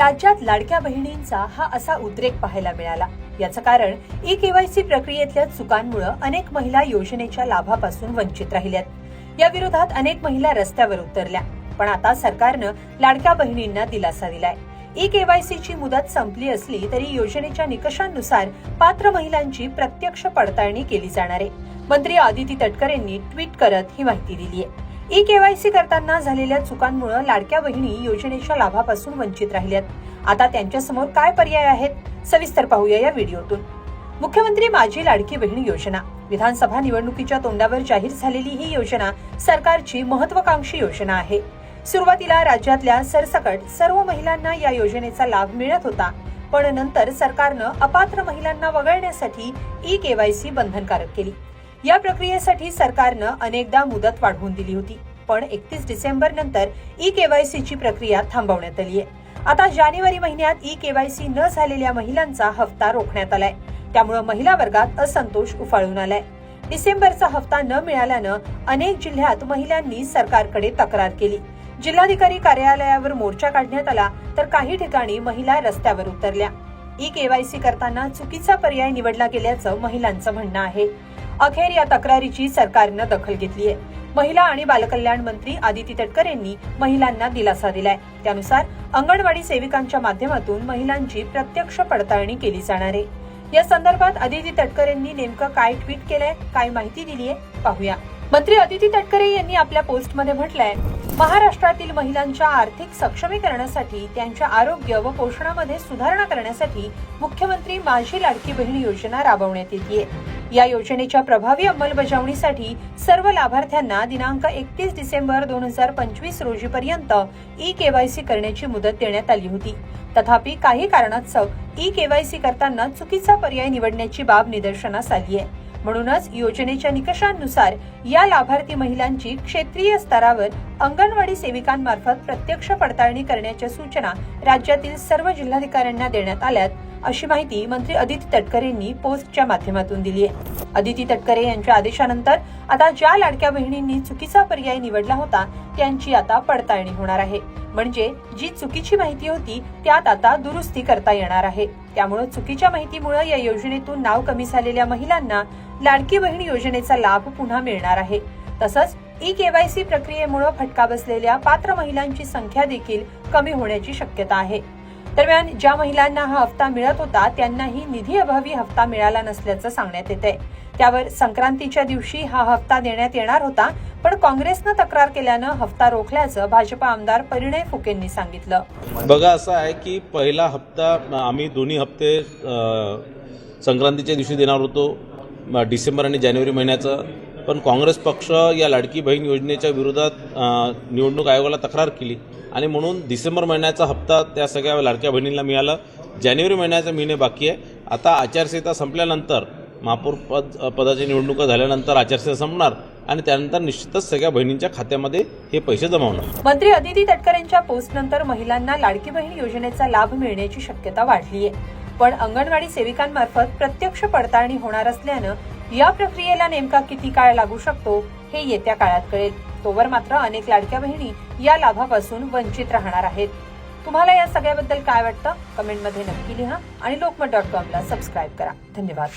राज्यात लाडक्या बहिणींचा हा असा उद्रेक पाहायला मिळाला. याचं कारण ई केवायसी प्रक्रियेतल्या चुकांमुळे अनेक महिला योजनेच्या लाभापासून वंचित राहिल्यात. या विरोधात अनेक महिला रस्त्यावर उतरल्या पण आता सरकारनं लाडक्या बहिणींना दिलासा दिलाय. ई केवायसीची मुदत संपली असली तरी योजनेच्या निकषांनुसार पात्र महिलांची प्रत्यक्ष पडताळणी केली जाणार आहे. मंत्री आदिती तटकर यांनी ट्विट करत ही माहिती दिली आहे ई केवायसी करताना झालेल्या चुकांमुळे लाडक्या बहिणी योजनेच्या लाभापासून वंचित राहिल्यात. आता त्यांच्यासमोर काय पर्याय आहेत? सविस्तर पाहूया या व्हिडिओतून. मुख्यमंत्री माझी लाडकी बहीण योजना. विधानसभा निवडणुकीच्या तोंडावर जाहीर झालेली ही योजना सरकारची महत्वाकांक्षी योजना आहे. सुरुवातीला राज्यातल्या सरसकट सर्व महिलांना या योजनेचा लाभ मिळत होता. पण नंतर सरकारनं अपात्र महिलांना वगळण्यासाठी ई केवायसी बंधनकारक केली. या प्रक्रियेसाठी सरकारनं अनेकदा मुदत वाढवून दिली होती पण एकतीस डिसेंबर नंतर ई केवायसीची प्रक्रिया थांबवण्यात आली आहे. आता जानेवारी महिन्यात ई केवायसी न झालेल्या महिलांचा हप्ता रोखण्यात आलाय. त्यामुळे महिला वर्गात असंतोष उफाळून आलाय. डिसेंबरचा हप्ता न मिळाल्यानं अनेक जिल्ह्यात महिलांनी सरकारकडे तक्रार केली. जिल्हाधिकारी कार्यालयावर मोर्चा काढण्यात आला तर काही ठिकाणी महिला रस्त्यावर उतरल्या. ई केवायसी करताना चुकीचा पर्याय निवडला गेल्याचं महिलांचं म्हणणं आहे. अखेर या तक्रारीची सरकारनं दखल घेतली आहे. महिला आणि बालकल्याण मंत्री आदिती तटकर यांनी महिलांना दिलासा दिलाय. त्यानुसार अंगणवाडी सेविकांच्या माध्यमातून महिलांची प्रत्यक्ष पडताळणी केली जाणार आहे. या संदर्भात आदिती तटकर यांनी नेमकं काय ट्विट केलंय काय माहिती दिली आहे पाहूया. मंत्री आदिती तटकरे यांनी आपल्या पोस्टमध्ये म्हटलंय महाराष्ट्रातील महिलांच्या आर्थिक सक्षमीकरणासाठी त्यांच्या आरोग्य व पोषणामध्ये सुधारणा करण्यासाठी मुख्यमंत्री माझी लाडकी बहीण योजना राबवण्यात येते या योजनेच्या प्रभावी अंमलबजावणीसाठी सर्व लाभार्थ्यांना दिनांक एकतीस डिसेंबर दोन हजार पंचवीस रोजीपर्यंत ई केवायसी करण्याची मुदत देण्यात आली होती. तथापि काही कारणास्तव ई केवायसी करताना चुकीचा पर्याय निवडण्याची बाब निदर्शनास आली आहे म्हणूनच योजनेच्या निकषांनुसार या लाभार्थी महिलांची क्षेत्रीय स्तरावर अंगणवाडी सेविकांमार्फत प्रत्यक्ष पडताळणी करण्याच्या सूचना राज्यातील सर्व जिल्हाधिकाऱ्यांना देण्यात आल्यात. अशी माहिती मंत्री अदिती तटकरे यांनी पोस्टच्या माध्यमातून दिली आहे. अदिती तटकरे यांच्या आदेशानंतर आता ज्या लाडक्या बहिणींनी चुकीचा पर्याय निवडला होता त्यांची आता पडताळणी होणार आहे. म्हणजे जी चुकीची माहिती होती त्यात आता दुरुस्ती करता येणार आहे. त्यामुळे चुकीच्या माहितीमुळे या योजनेतून नाव कमी झालेल्या महिलांना लाडकी बहीण योजनेचा लाभ पुन्हा मिळणार आहे. तसंच ई केवायसी प्रक्रियेमुळे फटका बसलेल्या पात्र महिलांची संख्या देखील कमी होण्याची शक्यता आहे. दरम्यान ज्या महिलांना हा हप्ता मिळत होता त्यांनाही निधी अभावी हप्ता मिळाला नसल्याचं सांगण्यात येत आहे त्यावर संक्रांतीच्या दिवशी हा हप्ता देण्यात येणार होता पण काँग्रेसनं तक्रार केल्यानं हप्ता रोखल्याचं भाजपा आमदार परिणय फुकेंनी सांगितलं. बघा असं आहे की पहिला हप्ता आम्ही दोन्ही हप्ते संक्रांतीच्या दिवशी देणार होतो डिसेंबर आणि जानेवारी महिन्याचं. पण काँग्रेस पक्ष या लाडकी बहीण योजनेच्या विरोधात निवडणूक आयोगाला तक्रार केली. आणि म्हणून डिसेंबर महिन्याचा हप्ता त्या सगळ्या लाडक्या बहिणींना मिळाला. जानेवारी महिन्याचा महिने बाकी आहे. आता आचारसंहिता संपल्यानंतर महापौर पद पदाची निवडणुका झाल्यानंतर आचारसंहिता संपणार आणि त्यानंतर निश्चितच सगळ्या बहिणींच्या खात्यामध्ये हे पैसे जमा होणार. मंत्री अदिती तटकर यांच्या पोस्टनंतर महिलांना लाडकी बहीण योजनेचा लाभ मिळण्याची शक्यता वाढली आहे पण अंगणवाडी सेविकांमार्फत प्रत्यक्ष पडताळणी होणार असल्यानं या प्रक्रियेला नेमका किती काळ लागू शकतो हे येत्या काळात कळेल. तोवर मात्र अनेक लाडक्या बहिणी या लाभापासून वंचित राहणार आहेत. तुम्हाला या सगळ्याबद्दल काय वाटतं? कमेंटमध्ये नक्की लिहा आणि लोकमत डॉट कॉमला सबस्क्राईब करा. धन्यवाद.